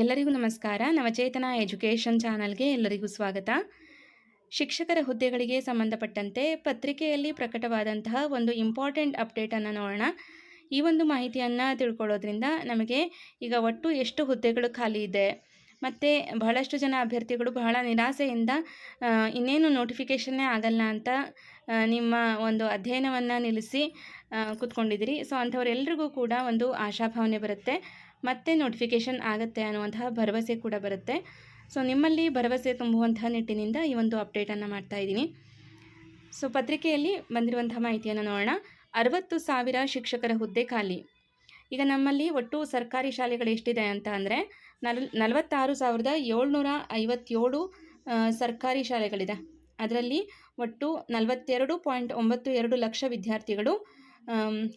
ಎಲ್ಲರಿಗೂ ನಮಸ್ಕಾರ. ನವಚೇತನ ಎಜುಕೇಷನ್ ಚಾನಲ್ಗೆ ಎಲ್ಲರಿಗೂ ಸ್ವಾಗತ. ಶಿಕ್ಷಕರ ಹುದ್ದೆಗಳಿಗೆ ಸಂಬಂಧಪಟ್ಟಂತೆ ಪತ್ರಿಕೆಯಲ್ಲಿ ಪ್ರಕಟವಾದಂತಹ ಒಂದು ಇಂಪಾರ್ಟೆಂಟ್ ಅಪ್ಡೇಟನ್ನು ನೋಡೋಣ. ಈ ಒಂದು ಮಾಹಿತಿಯನ್ನು ತಿಳ್ಕೊಳ್ಳೋದ್ರಿಂದ ನಮಗೆ ಈಗ ಒಟ್ಟು ಎಷ್ಟು ಹುದ್ದೆಗಳು ಖಾಲಿ ಇದೆ, ಮತ್ತು ಬಹಳಷ್ಟು ಜನ ಅಭ್ಯರ್ಥಿಗಳು ಬಹಳ ನಿರಾಸೆಯಿಂದ ಇನ್ನೇನು ನೋಟಿಫಿಕೇಷನ್ನೇ ಆಗಲ್ಲ ಅಂತ ನಿಮ್ಮ ಒಂದು ಅಧ್ಯಯನವನ್ನು ನಿಲ್ಲಿಸಿ ಕೂತ್ಕೊಂಡಿದ್ದೀರಿ. ಸೊ ಅಂಥವರೆಲ್ಲರಿಗೂ ಕೂಡ ಒಂದು ಆಶಾಭಾವನೆ ಬರುತ್ತೆ. ಮತ್ತೆ ನೋಟಿಫಿಕೇಷನ್ ಆಗುತ್ತೆ ಅನ್ನುವಂತಹ ಭರವಸೆ ಕೂಡ ಬರುತ್ತೆ. ಸೊ ನಿಮ್ಮಲ್ಲಿ ಭರವಸೆ ತುಂಬುವಂತಹ ನಿಟ್ಟಿನಿಂದ ಈ ಒಂದು ಅಪ್ಡೇಟನ್ನು ಮಾಡ್ತಾ ಇದ್ದೀನಿ. ಸೊ ಪತ್ರಿಕೆಯಲ್ಲಿ ಬಂದಿರುವಂತಹ ಮಾಹಿತಿಯನ್ನು ನೋಡೋಣ. ಅರವತ್ತು ಸಾವಿರ ಶಿಕ್ಷಕರ ಹುದ್ದೆ ಖಾಲಿ. ಈಗ ನಮ್ಮಲ್ಲಿ ಒಟ್ಟು ಸರ್ಕಾರಿ ಶಾಲೆಗಳು ಎಷ್ಟಿದೆ ಅಂತ ಅಂದರೆ, ನಲ್, ನಲವತ್ತಾರು ಸಾವಿರದ ಏಳ್ನೂರ ಐವತ್ತೇಳು ಸರ್ಕಾರಿ ಶಾಲೆಗಳಿದೆ. ಅದರಲ್ಲಿ ಒಟ್ಟು ನಲವತ್ತೆರಡು ಪಾಯಿಂಟ್ ಒಂಬತ್ತು ಎರಡು ಲಕ್ಷ ವಿದ್ಯಾರ್ಥಿಗಳು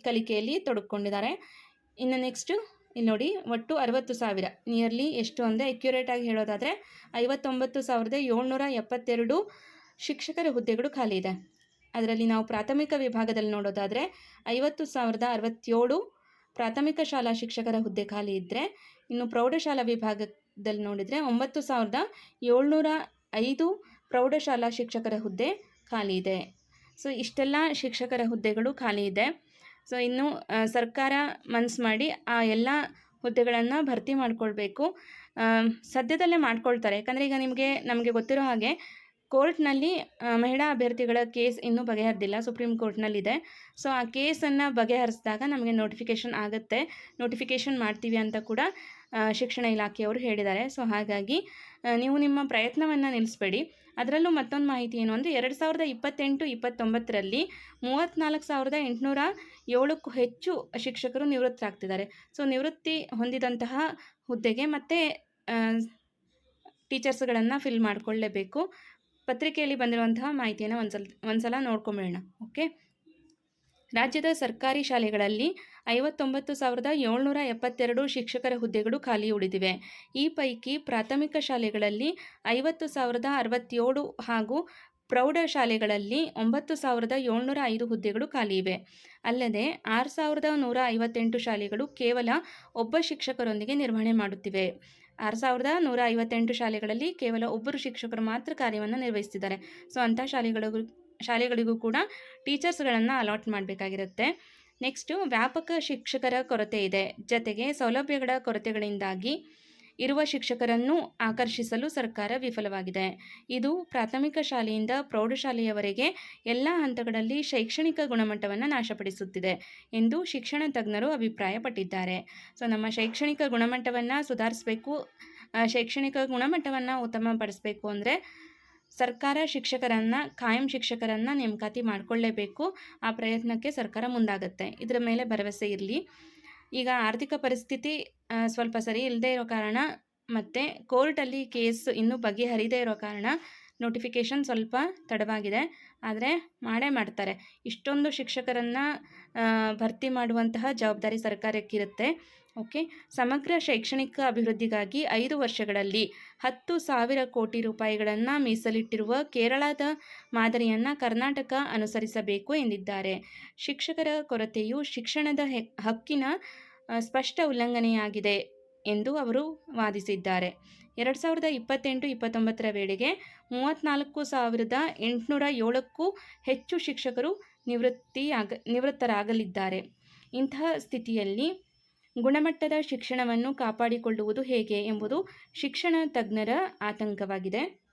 ಕಲಿಕೆಯಲ್ಲಿ ತೊಡಕೊಂಡಿದ್ದಾರೆ ಇನ್ನು ನೆಕ್ಸ್ಟು ಇಲ್ಲಿ ನೋಡಿ, ಒಟ್ಟು ಅರವತ್ತು ಸಾವಿರ. ನಿಯರ್ಲಿ ಎಷ್ಟು ಅಂದರೆ ಆಗಿ ಹೇಳೋದಾದರೆ ಐವತ್ತೊಂಬತ್ತು ಸಾವಿರದ ಏಳ್ನೂರ ಎಪ್ಪತ್ತೆರಡು ಶಿಕ್ಷಕರ ಹುದ್ದೆಗಳು ಖಾಲಿ ಇದೆ. ಅದರಲ್ಲಿ ನಾವು ಪ್ರಾಥಮಿಕ ವಿಭಾಗದಲ್ಲಿ ನೋಡೋದಾದರೆ ಐವತ್ತು ಸಾವಿರದ ಅರವತ್ತೇಳು ಪ್ರಾಥಮಿಕ ಶಾಲಾ ಶಿಕ್ಷಕರ ಹುದ್ದೆ ಖಾಲಿ ಇದ್ದರೆ ಇನ್ನು ಪ್ರೌಢಶಾಲಾ ವಿಭಾಗದಲ್ಲಿ ನೋಡಿದರೆ ಒಂಬತ್ತು ಸಾವಿರದ ಏಳ್ನೂರ ಐದು ಪ್ರೌಢಶಾಲಾ ಶಿಕ್ಷಕರ ಹುದ್ದೆ ಖಾಲಿ ಇದೆ. ಸೊ, ಇಷ್ಟೆಲ್ಲ ಶಿಕ್ಷಕರ ಹುದ್ದೆಗಳು ಖಾಲಿ ಇದೆ. ಸೊ ಇನ್ನು ಸರ್ಕಾರ ಮನಸ್ಸು ಮಾಡಿ ಆ ಎಲ್ಲ ಹುದ್ದೆಗಳನ್ನು ಭರ್ತಿ ಮಾಡಿಕೊಳ್ಬೇಕು. ಸದ್ಯದಲ್ಲೇ ಮಾಡ್ಕೊಳ್ತಾರೆ. ಯಾಕಂದರೆ ಈಗ ನಿಮಗೆ, ನಮಗೆ ಗೊತ್ತಿರೋ ಹಾಗೆ ಕೋರ್ಟ್ನಲ್ಲಿ ಮಹಿಳಾ ಅಭ್ಯರ್ಥಿಗಳ ಕೇಸ್ ಇನ್ನೂ ಬಗೆಹರಿದಿಲ್ಲ. ಸುಪ್ರೀಂ ಕೋರ್ಟ್ನಲ್ಲಿದೆ. ಸೊ ಆ ಕೇಸನ್ನು ಬಗೆಹರಿಸಿದಾಗ ನಮಗೆ ನೋಟಿಫಿಕೇಷನ್ ಆಗುತ್ತೆ. ನೋಟಿಫಿಕೇಷನ್ ಮಾಡ್ತೀವಿ ಅಂತ ಕೂಡ ಶಿಕ್ಷಣ ಇಲಾಖೆಯವರು ಹೇಳಿದ್ದಾರೆ. ಸೊ ಹಾಗಾಗಿ ನೀವು ನಿಮ್ಮ ಪ್ರಯತ್ನವನ್ನು ನಿಲ್ಲಿಸಬೇಡಿ ಅದರಲ್ಲೂ ಮತ್ತೊಂದು ಮಾಹಿತಿ ಏನು ಅಂದರೆ, ಎರಡು ಸಾವಿರದ ಇಪ್ಪತ್ತೆಂಟು, ಇಪ್ಪತ್ತೊಂಬತ್ತರಲ್ಲಿ ಮೂವತ್ತ್ನಾಲ್ಕು ಸಾವಿರದ ಎಂಟುನೂರ ಏಳಕ್ಕೂ ಹೆಚ್ಚು ಶಿಕ್ಷಕರು ನಿವೃತ್ತರಾಗ್ತಿದ್ದಾರೆ. ಸೊ ನಿವೃತ್ತಿ ಹೊಂದಿದಂತಹ ಹುದ್ದೆಗೆ ಮತ್ತೆ ಟೀಚರ್ಸ್ಗಳನ್ನು ಫಿಲ್ ಮಾಡಿಕೊಳ್ಳೇಬೇಕು. ಪತ್ರಿಕೆಯಲ್ಲಿ ಬಂದಿರುವಂತಹ ಮಾಹಿತಿಯನ್ನು ಒಂದ್ಸಲ ಒಂದ್ಸಲ ನೋಡ್ಕೊಂಬೇಡೋಣ ಓಕೆ ರಾಜ್ಯದ ಸರ್ಕಾರಿ ಶಾಲೆಗಳಲ್ಲಿ ಐವತ್ತೊಂಬತ್ತು ಸಾವಿರದ ಏಳ್ನೂರ ಎಪ್ಪತ್ತೆರಡು ಶಿಕ್ಷಕರ ಹುದ್ದೆಗಳು ಖಾಲಿ ಉಳಿದಿವೆ. ಈ ಪೈಕಿ ಪ್ರಾಥಮಿಕ ಶಾಲೆಗಳಲ್ಲಿ ಐವತ್ತು ಸಾವಿರದ ಅರವತ್ತೇಳು ಹಾಗೂ ಪ್ರೌಢಶಾಲೆಗಳಲ್ಲಿ ಒಂಬತ್ತು ಸಾವಿರದ ಏಳ್ನೂರ ಐದು ಹುದ್ದೆಗಳು ಖಾಲಿ ಇವೆ. ಅಲ್ಲದೆ ಆರು ಸಾವಿರದ ನೂರ ಐವತ್ತೆಂಟು ಶಾಲೆಗಳು ಕೇವಲ ಒಬ್ಬ ಶಿಕ್ಷಕರೊಂದಿಗೆ ನಿರ್ವಹಣೆ ಮಾಡುತ್ತಿವೆ. ಆರು ಸಾವಿರದ ನೂರ ಐವತ್ತೆಂಟು ಶಾಲೆಗಳಲ್ಲಿ ಕೇವಲ ಒಬ್ಬರು ಶಿಕ್ಷಕರು ಮಾತ್ರ ಕಾರ್ಯವನ್ನು ನಿರ್ವಹಿಸ್ತಿದ್ದಾರೆ ಸೊ, ಅಂಥ ಶಾಲೆಗಳಿಗೂ ಶಾಲೆಗಳಿಗೂ ಕೂಡ ಟೀಚರ್ಸ್ಗಳನ್ನು ಅಲಾಟ್ ಮಾಡಬೇಕಾಗಿರುತ್ತೆ. ನೆಕ್ಸ್ಟು ವ್ಯಾಪಕ ಶಿಕ್ಷಕರ ಕೊರತೆ ಇದೆ. ಜತೆಗೆ ಸೌಲಭ್ಯಗಳ ಕೊರತೆಗಳಿಂದಾಗಿ ಇರುವ ಶಿಕ್ಷಕರನ್ನು ಆಕರ್ಷಿಸಲು ಸರ್ಕಾರ ವಿಫಲವಾಗಿದೆ. ಇದು ಪ್ರಾಥಮಿಕ ಶಾಲೆಯಿಂದ ಪ್ರೌಢಶಾಲೆಯವರೆಗೆ ಎಲ್ಲ ಹಂತಗಳಲ್ಲಿ ಶೈಕ್ಷಣಿಕ ಗುಣಮಟ್ಟವನ್ನು ನಾಶಪಡಿಸುತ್ತಿದೆ ಎಂದು ಶಿಕ್ಷಣ ತಜ್ಞರು ಅಭಿಪ್ರಾಯಪಟ್ಟಿದ್ದಾರೆ. ಸೊ, ನಮ್ಮ ಶೈಕ್ಷಣಿಕ ಗುಣಮಟ್ಟವನ್ನು ಸುಧಾರಿಸಬೇಕು ಶೈಕ್ಷಣಿಕ ಗುಣಮಟ್ಟವನ್ನು ಉತ್ತಮಪಡಿಸಬೇಕು ಅಂದರೆ ಸರ್ಕಾರ ಶಿಕ್ಷಕರನ್ನು, ಕಾಯಂ ಶಿಕ್ಷಕರನ್ನು ನೇಮಕಾತಿ ಮಾಡಿಕೊಳ್ಳೇಬೇಕು. ಆ ಪ್ರಯತ್ನಕ್ಕೆ ಸರ್ಕಾರ ಮುಂದಾಗುತ್ತೆ. ಇದರ ಮೇಲೆ ಭರವಸೆ ಇರಲಿ. ಈಗ ಆರ್ಥಿಕ ಪರಿಸ್ಥಿತಿ ಸ್ವಲ್ಪ ಸರಿ ಇಲ್ಲದೆ ಇರೋ ಕಾರಣ ಮತ್ತು ಕೋರ್ಟಲ್ಲಿ ಕೇಸ್ ಇನ್ನೂ ಬಗೆಹರಿದೇ ಇರೋ ಕಾರಣ ನೋಟಿಫಿಕೇಷನ್ ಸ್ವಲ್ಪ ತಡವಾಗಿದೆ. ಆದರೆ ಮಾಡೇ ಮಾಡ್ತಾರೆ. ಇಷ್ಟೊಂದು ಶಿಕ್ಷಕರನ್ನು ಭರ್ತಿ ಮಾಡುವಂತಹ ಜವಾಬ್ದಾರಿ ಸರ್ಕಾರಕ್ಕಿರುತ್ತೆ. ಓಕೆ? ಸಮಗ್ರ ಶೈಕ್ಷಣಿಕ ಅಭಿವೃದ್ಧಿಗಾಗಿ ಐದು ವರ್ಷಗಳಲ್ಲಿ ಹತ್ತು ಸಾವಿರ ಕೋಟಿ ರೂಪಾಯಿಗಳನ್ನು ಮೀಸಲಿಟ್ಟಿರುವ ಕೇರಳದ ಮಾದರಿಯನ್ನು ಕರ್ನಾಟಕ ಅನುಸರಿಸಬೇಕು ಎಂದಿದ್ದಾರೆ. ಶಿಕ್ಷಕರ ಕೊರತೆಯು ಶಿಕ್ಷಣದ ಹಕ್ಕಿನ ಸ್ಪಷ್ಟ ಉಲ್ಲಂಘನೆಯಾಗಿದೆ ಎಂದು ಅವರು ವಾದಿಸಿದ್ದಾರೆ. ಎರಡು ಸಾವಿರದ ಇಪ್ಪತ್ತೆಂಟು ಇಪ್ಪತ್ತೊಂಬತ್ತರ ವೇಳೆಗೆ ಮೂವತ್ತ್ನಾಲ್ಕು ಸಾವಿರದ ಎಂಟುನೂರ ಏಳಕ್ಕೂ ಹೆಚ್ಚು ಶಿಕ್ಷಕರು ನಿವೃತ್ತಿಯಾಗ, ನಿವೃತ್ತರಾಗಲಿದ್ದಾರೆ. ಇಂತಹ ಸ್ಥಿತಿಯಲ್ಲಿ ಗುಣಮಟ್ಟದ ಶಿಕ್ಷಣವನ್ನು ಕಾಪಾಡಿಕೊಳ್ಳುವುದು ಹೇಗೆ ಎಂಬುದು ಶಿಕ್ಷಣ ತಜ್ಞರ ಆತಂಕವಾಗಿದೆ.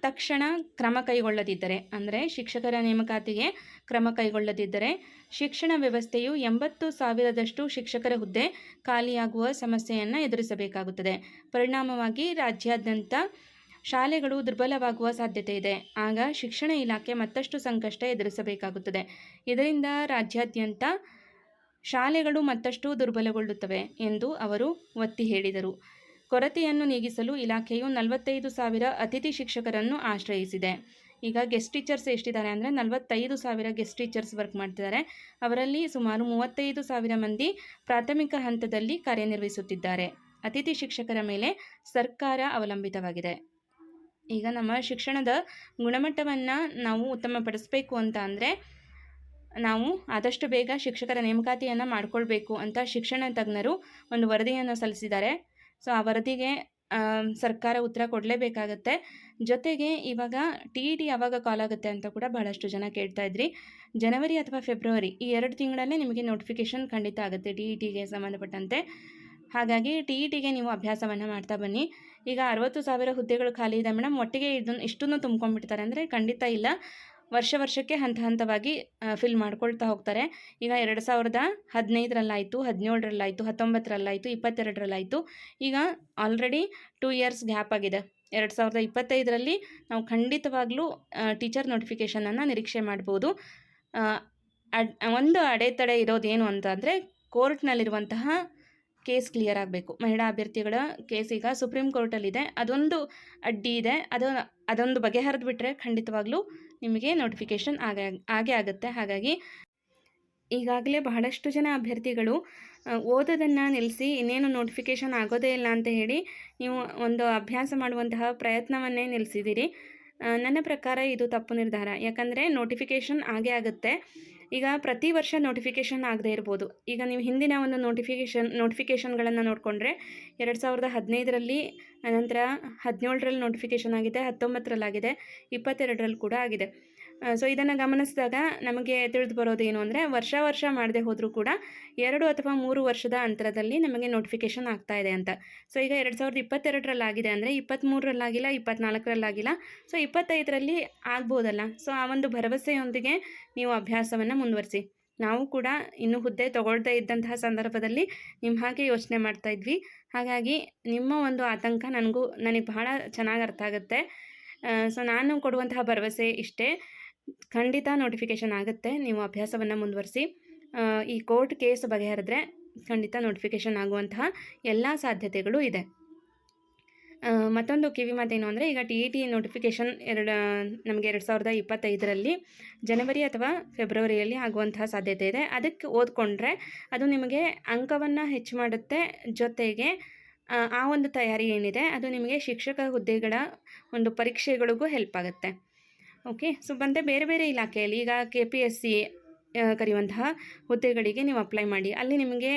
ತಕ್ಷಣ ಕ್ರಮ ಕೈಗೊಳ್ಳದಿದ್ದರೆ, ಅಂದರೆ ಶಿಕ್ಷಕರ ನೇಮಕಾತಿಗೆ ಕ್ರಮ ಕೈಗೊಳ್ಳದಿದ್ದರೆ, ಶಿಕ್ಷಣ ವ್ಯವಸ್ಥೆಯು ಎಂಬತ್ತು ಸಾವಿರದಷ್ಟು ಶಿಕ್ಷಕರ ಹುದ್ದೆ ಖಾಲಿಯಾಗುವ ಸಮಸ್ಯೆಯನ್ನು ಎದುರಿಸಬೇಕಾಗುತ್ತದೆ. ಪರಿಣಾಮವಾಗಿ ರಾಜ್ಯಾದ್ಯಂತ ಶಾಲೆಗಳು ದುರ್ಬಲವಾಗುವ ಸಾಧ್ಯತೆ ಇದೆ. ಆಗ ಶಿಕ್ಷಣ ಇಲಾಖೆ ಮತ್ತಷ್ಟು ಸಂಕಷ್ಟ ಎದುರಿಸಬೇಕಾಗುತ್ತದೆ. ಇದರಿಂದ ರಾಜ್ಯಾದ್ಯಂತ ಶಾಲೆಗಳು ಮತ್ತಷ್ಟು ದುರ್ಬಲಗೊಳ್ಳುತ್ತವೆ ಎಂದು ಅವರು ಒತ್ತಿ ಹೇಳಿದರು. ಕೊರತೆಯನ್ನು ನೀಗಿಸಲು ಇಲಾಖೆಯು ನಲವತ್ತೈದು ಸಾವಿರ ಅತಿಥಿ ಶಿಕ್ಷಕರನ್ನು ಆಶ್ರಯಿಸಿದೆ. ಈಗ ಗೆಸ್ಟ್ ಟೀಚರ್ಸ್ ಎಷ್ಟಿದ್ದಾರೆ ಅಂದರೆ ನಲವತ್ತೈದು ಸಾವಿರ ಗೆಸ್ಟ್ ಟೀಚರ್ಸ್ ವರ್ಕ್ ಮಾಡ್ತಿದ್ದಾರೆ. ಅವರಲ್ಲಿ ಸುಮಾರು ಮೂವತ್ತೈದು ಸಾವಿರ ಮಂದಿ ಪ್ರಾಥಮಿಕ ಹಂತದಲ್ಲಿ ಕಾರ್ಯನಿರ್ವಹಿಸುತ್ತಿದ್ದಾರೆ. ಅತಿಥಿ ಶಿಕ್ಷಕರ ಮೇಲೆ ಸರ್ಕಾರ ಅವಲಂಬಿತವಾಗಿದೆ. ಈಗ ನಮ್ಮ ಶಿಕ್ಷಣದ ಗುಣಮಟ್ಟವನ್ನು ನಾವು ಉತ್ತಮಪಡಿಸಬೇಕು ಅಂತ ಅಂದರೆ ನಾವು ಆದಷ್ಟು ಬೇಗ ಶಿಕ್ಷಕರ ನೇಮಕಾತಿಯನ್ನು ಮಾಡಿಕೊಳ್ಬೇಕು ಅಂತ ಶಿಕ್ಷಣ ತಜ್ಞರು ಒಂದು ವರದಿಯನ್ನು ಸಲ್ಲಿಸಿದ್ದಾರೆ. ಸೊ ಆ ವರದಿಗೆ ಸರ್ಕಾರ ಉತ್ತರ ಕೊಡಲೇಬೇಕಾಗತ್ತೆ. ಜೊತೆಗೆ ಇವಾಗ ಟಿ ಇ ಟಿ ಯಾವಾಗ ಕಾಲ್ ಆಗುತ್ತೆ ಅಂತ ಕೂಡ ಬಹಳಷ್ಟು ಜನ ಕೇಳ್ತಾ ಇದ್ರಿ. ಜನವರಿ ಅಥವಾ ಫೆಬ್ರವರಿ ಈ ಎರಡು ತಿಂಗಳಲ್ಲೇ ನಿಮಗೆ ನೋಟಿಫಿಕೇಶನ್ ಖಂಡಿತ ಆಗುತ್ತೆ ಟಿ ಇ ಟಿಗೆ ಸಂಬಂಧಪಟ್ಟಂತೆ. ಹಾಗಾಗಿ ಟಿ ಇ ಟಿಗೆ ನೀವು ಅಭ್ಯಾಸವನ್ನು ಮಾಡ್ತಾ ಬನ್ನಿ. ಈಗ ಅರವತ್ತು ಸಾವಿರ ಹುದ್ದೆಗಳು ಖಾಲಿ ಇದೆ ಮೇಡಮ್ ಒಟ್ಟಿಗೆ ಇದನ್ನು ಇಷ್ಟನ್ನು ತುಂಬ್ಕೊಂಡ್ಬಿಡ್ತಾರೆ. ಅಂದರೆ ಖಂಡಿತ ಇಲ್ಲ. ವರ್ಷ ವರ್ಷಕ್ಕೆ ಹಂತ ಹಂತವಾಗಿ ಫಿಲ್ ಮಾಡ್ಕೊಳ್ತಾ ಹೋಗ್ತಾರೆ. ಈಗ ಎರಡು ಸಾವಿರದ ಹದಿನೈದರಲ್ಲಾಯಿತು, ಹದಿನೇಳರಲ್ಲಾಯಿತು, ಹತ್ತೊಂಬತ್ತರಲ್ಲಾಯಿತು, ಇಪ್ಪತ್ತೆರಡರಲ್ಲಾಯಿತು. ಈಗ ಆಲ್ರೆಡಿ ಟೂ ಇಯರ್ಸ್ ಗ್ಯಾಪ್ ಆಗಿದೆ. ಎರಡು ಸಾವಿರದ ಇಪ್ಪತ್ತೈದರಲ್ಲಿ ನಾವು ಖಂಡಿತವಾಗ್ಲೂ ಟೀಚರ್ ನೋಟಿಫಿಕೇಷನನ್ನು ನಿರೀಕ್ಷೆ ಮಾಡ್ಬೋದು. ಅಡ್, ಒಂದು ಅಡೆತಡೆ ಇರೋದೇನು ಅಂತ ಅಂದರೆ ಕೋರ್ಟ್ನಲ್ಲಿರುವಂತಹ ಕೇಸ್ ಕ್ಲಿಯರ್ ಆಗಬೇಕು. ಮಹಿಳಾ ಅಭ್ಯರ್ಥಿಗಳ ಕೇಸ್ ಈಗ ಸುಪ್ರೀಂ ಕೋರ್ಟಲ್ಲಿದೆ. ಅದೊಂದು ಅಡ್ಡಿ ಇದೆ. ಅದು, ಅದೊಂದು ಬಗೆಹರಿದು ಬಿಟ್ಟರೆ ಖಂಡಿತವಾಗ್ಲೂ ನಿಮಗೆ ನೋಟಿಫಿಕೇಷನ್ ಆಗೇ ಆಗೇ ಆಗುತ್ತೆ. ಹಾಗಾಗಿ ಈಗಾಗಲೇ ಬಹಳಷ್ಟು ಜನ ಅಭ್ಯರ್ಥಿಗಳು ಓದೋದನ್ನು ನಿಲ್ಲಿಸಿ ಇನ್ನೇನು ನೋಟಿಫಿಕೇಷನ್ ಆಗೋದೇ ಇಲ್ಲ ಅಂತ ಹೇಳಿ ನೀವು ಒಂದು ಅಭ್ಯಾಸ ಮಾಡುವಂತಹ ಪ್ರಯತ್ನವನ್ನೇ ನಿಲ್ಲಿಸಿದ್ದೀರಿ. ನನ್ನ ಪ್ರಕಾರ ಇದು ತಪ್ಪು ನಿರ್ಧಾರ. ಯಾಕಂದರೆ ನೋಟಿಫಿಕೇಷನ್ ಆಗೇ ಆಗುತ್ತೆ. ಈಗ ಪ್ರತಿ ವರ್ಷ ನೋಟಿಫಿಕೇಷನ್ ಆಗದೇ ಇರ್ಬೋದು. ಈಗ ನೀವು ಹಿಂದಿನ ಒಂದು ನೋಟಿಫಿಕೇಷನ್ ನೋಟಿಫಿಕೇಷನ್ಗಳನ್ನು ನೋಡಿಕೊಂಡ್ರೆ ಎರಡು ಸಾವಿರದ ಹದಿನೈದರಲ್ಲಿ ನಂತರ ಹದಿನೇಳರಲ್ಲಿ ನೋಟಿಫಿಕೇಷನ್ ಆಗಿದೆ, ಹತ್ತೊಂಬತ್ತರಲ್ಲಾಗಿದೆ, ಇಪ್ಪತ್ತೆರಡರಲ್ಲಿ ಕೂಡ ಆಗಿದೆ. ಸೊ ಇದನ್ನು ಗಮನಿಸಿದಾಗ ನಮಗೆ ತಿಳಿದು ಏನು ಅಂದರೆ ವರ್ಷ ವರ್ಷ ಮಾಡದೆ ಹೋದರೂ ಕೂಡ ಎರಡು ಅಥವಾ ಮೂರು ವರ್ಷದ ಅಂತರದಲ್ಲಿ ನಮಗೆ ನೋಟಿಫಿಕೇಷನ್ ಆಗ್ತಾ ಇದೆ ಅಂತ. ಸೊ ಈಗ ಎರಡು ಸಾವಿರದ ಇಪ್ಪತ್ತೆರಡರಲ್ಲಾಗಿದೆ ಅಂದರೆ ಇಪ್ಪತ್ತ್ಮೂರರಲ್ಲಾಗಿಲ್ಲ ಇಪ್ಪತ್ತ್ನಾಲ್ಕರಲ್ಲಾಗಿಲ್ಲ ಸೊ ಇಪ್ಪತ್ತೈದರಲ್ಲಿ ಆಗ್ಬೋದಲ್ಲ? ಸೊ ಆ ಒಂದು ಭರವಸೆಯೊಂದಿಗೆ ನೀವು ಅಭ್ಯಾಸವನ್ನು ಮುಂದುವರಿಸಿ. ನಾವು ಕೂಡ ಇನ್ನೂ ಹುದ್ದೆ ತಗೊಳ್ತಾ ಇದ್ದಂತಹ ಸಂದರ್ಭದಲ್ಲಿ ನಿಮ್ಮ ಹಾಗೆ ಯೋಚನೆ ಮಾಡ್ತಾ ಇದ್ವಿ. ಹಾಗಾಗಿ ನಿಮ್ಮ ಒಂದು ಆತಂಕ ನನಗೂ ನನಗೆ ಬಹಳ ಚೆನ್ನಾಗಿ ಅರ್ಥ ಆಗುತ್ತೆ. ಸೊ ನಾನು ಕೊಡುವಂತಹ ಭರವಸೆ ಇಷ್ಟೇ. ಖಂಡಿತ ನೋಟಿಫಿಕೇಷನ್ ಆಗುತ್ತೆ. ನೀವು ಅಭ್ಯಾಸವನ್ನು ಮುಂದುವರಿಸಿ ಈ ಕೋರ್ಟ್ ಕೇಸ್ ಬಗೆಹರಿದ್ರೆ ಖಂಡಿತ ನೋಟಿಫಿಕೇಷನ್ ಆಗುವಂತಹ ಎಲ್ಲ ಸಾಧ್ಯತೆಗಳು ಇದೆ. ಮತ್ತೊಂದು ಕಿವಿ ಮಾತೇನು ಅಂದರೆ, ಈಗ ಟಿ ಇ ಟಿ ನೋಟಿಫಿಕೇಷನ್ ಎರಡು, ನಮಗೆ ಎರಡು ಸಾವಿರದ ಇಪ್ಪತ್ತೈದರಲ್ಲಿ ಜನವರಿ ಅಥವಾ ಫೆಬ್ರವರಿಯಲ್ಲಿ ಆಗುವಂತಹ ಸಾಧ್ಯತೆ ಇದೆ. ಅದಕ್ಕೆ ಓದ್ಕೊಂಡ್ರೆ ಅದು ನಿಮಗೆ ಅಂಕವನ್ನು ಹೆಚ್ಚು ಮಾಡುತ್ತೆ. ಜೊತೆಗೆ, ಆ ಒಂದು ತಯಾರಿ ಏನಿದೆ, ಅದು ನಿಮಗೆ ಶಿಕ್ಷಕ ಹುದ್ದೆಗಳ ಒಂದು ಪರೀಕ್ಷೆಗಳಿಗೂ ಹೆಲ್ಪ್ ಆಗುತ್ತೆ. ಓಕೆ ಸೊ ಬಂದರೆ ಬೇರೆ ಬೇರೆ ಇಲಾಖೆಯಲ್ಲಿ. ಈಗ ಕೆ ಪಿ ಎಸ್ ಸಿ ಕರೆಯುವಂತಹ ಹುದ್ದೆಗಳಿಗೆ ನೀವು ಅಪ್ಲೈ ಮಾಡಿ. ಅಲ್ಲಿ ನಿಮಗೆ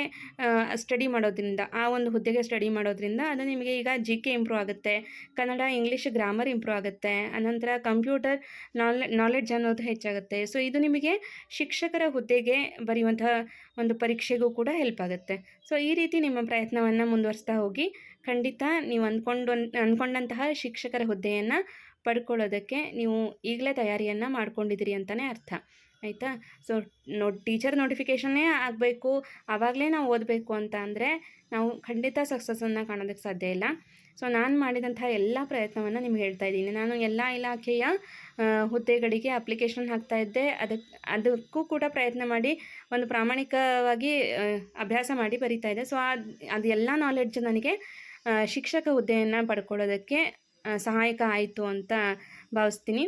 ಸ್ಟಡಿ ಮಾಡೋದ್ರಿಂದ, ಆ ಒಂದು ಹುದ್ದೆಗೆ ಸ್ಟಡಿ ಮಾಡೋದ್ರಿಂದ ಅದು ನಿಮಗೆ ಈಗ ಜಿ ಕೆ ಇಂಪ್ರೂವ್ ಆಗುತ್ತೆ. ಕನ್ನಡ ಇಂಗ್ಲೀಷ್ ಗ್ರಾಮರ್ ಇಂಪ್ರೂವ್ ಆಗುತ್ತೆ. ಅನಂತರ ಕಂಪ್ಯೂಟರ್ ನಾಲೆ ನಾಲೆಡ್ಜ್ ಅನ್ನೋದು ಹೆಚ್ಚಾಗುತ್ತೆ. ಸೊ ಇದು ನಿಮಗೆ ಶಿಕ್ಷಕರ ಹುದ್ದೆಗೆ ಬರೆಯುವಂತಹ ಒಂದು ಪರೀಕ್ಷೆಗೂ ಕೂಡ ಹೆಲ್ಪ್ ಆಗುತ್ತೆ. ಸೊ ಈ ರೀತಿ ನಿಮ್ಮ ಪ್ರಯತ್ನವನ್ನು ಮುಂದುವರಿಸ್ತಾ ಹೋಗಿ ಖಂಡಿತ ನೀವು ಅಂದ್ಕೊಂಡು ಅಂದ್ಕೊಂಡಂತಹ ಶಿಕ್ಷಕರ ಹುದ್ದೆಯನ್ನು ಪಡ್ಕೊಳ್ಳೋದಕ್ಕೆ ನೀವು ಈಗಲೇ ತಯಾರಿಯನ್ನು ಮಾಡ್ಕೊಂಡಿದ್ದೀರಿ ಅಂತಲೇ ಅರ್ಥ. ಆಯಿತಾ? ಸೊ, ನೋ, ಟೀಚರ್ ನೋಟಿಫಿಕೇಷನ್ನೇ ಆಗಬೇಕು. ಆವಾಗಲೇ ನಾವು ಓದಬೇಕು ಅಂತ ಅಂದರೆ ನಾವು ಖಂಡಿತ ಸಕ್ಸಸ್ಸನ್ನು ಕಾಣೋದಕ್ಕೆ ಸಾಧ್ಯ ಇಲ್ಲ. ಸೊ, ನಾನು ಮಾಡಿದಂಥ ಎಲ್ಲ ಪ್ರಯತ್ನವನ್ನು ನಿಮ್ಗೆ ಹೇಳ್ತಾ ಇದ್ದೀನಿ. ನಾನು ಎಲ್ಲ ಇಲಾಖೆಯ ಹುದ್ದೆಗಳಿಗೆ ಅಪ್ಲಿಕೇಶನ್ ಹಾಕ್ತಾ ಇದ್ದೆ. ಅದಕ್ಕೆ ಅದಕ್ಕೂ ಕೂಡ ಪ್ರಯತ್ನ ಮಾಡಿ ಒಂದು ಪ್ರಾಮಾಣಿಕವಾಗಿ ಅಭ್ಯಾಸ ಮಾಡಿ ಬರೀತಾ ಇದ್ದೆ. ಸೊ, ಅದು ಅದೆಲ್ಲ ನಾಲೆಡ್ಜ್ ನನಗೆ ಶಿಕ್ಷಕ ಹುದ್ದೆಯನ್ನು ಪಡ್ಕೊಳ್ಳೋದಕ್ಕೆ ಸಹಾಯಕ ಆಯಿತು ಅಂತ ಭಾವಿಸ್ತೀನಿ.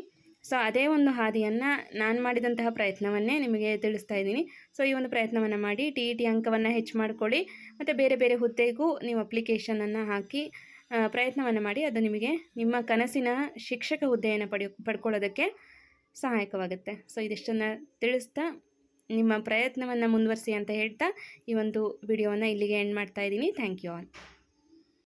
ಸೊ, ಅದೇ ಒಂದು ಹಾದಿಯನ್ನು ನಾನು ಮಾಡಿದಂತಹ ಪ್ರಯತ್ನವನ್ನೇ ನಿಮಗೆ ತಿಳಿಸ್ತಾ ಇದ್ದೀನಿ. ಸೊ, ಈ ಒಂದು ಪ್ರಯತ್ನವನ್ನು ಮಾಡಿ ಟಿ ಇ ಟಿ ಅಂಕವನ್ನು ಹೆಚ್ಚು ಮಾಡಿಕೊಳ್ಳಿ. ಮತ್ತು ಬೇರೆ ಬೇರೆ ಹುದ್ದೆಗೂ ನೀವು ಅಪ್ಲಿಕೇಶನನ್ನು ಹಾಕಿ ಪ್ರಯತ್ನವನ್ನು ಮಾಡಿ ಅದು ನಿಮಗೆ ನಿಮ್ಮ ಕನಸಿನ ಶಿಕ್ಷಕ ಹುದ್ದೆಯನ್ನು ಪಡೆಯೋ ಪಡ್ಕೊಳ್ಳೋದಕ್ಕೆ ಸಹಾಯಕವಾಗುತ್ತೆ. ಸೊ, ಇದಿಷ್ಟನ್ನು ತಿಳಿಸ್ತಾ ನಿಮ್ಮ ಪ್ರಯತ್ನವನ್ನು ಮುಂದುವರಿಸಿ ಅಂತ ಹೇಳ್ತಾ ಈ ಒಂದು ವಿಡಿಯೋವನ್ನು ಇಲ್ಲಿಗೆ ಎಂಡ್ ಮಾಡ್ತಾ ಇದ್ದೀನಿ. Thank you all